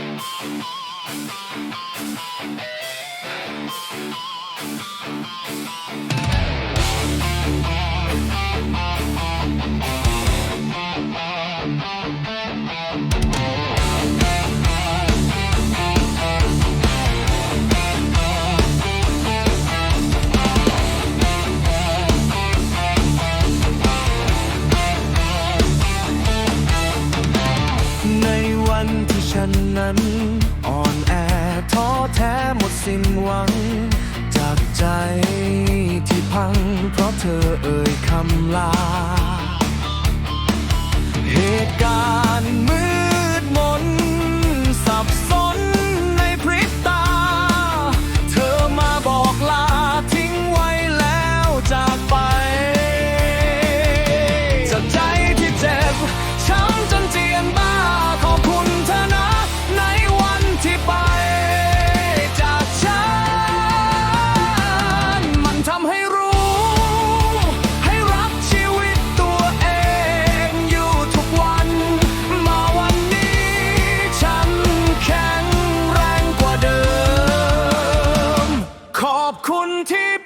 Thank you. ฉันนั้น อ่อนแอท้อแท้หมดสิ้นหวัง จากใจที่พัง เพราะเธอเอ่ยคำลา เหตุการณ์ to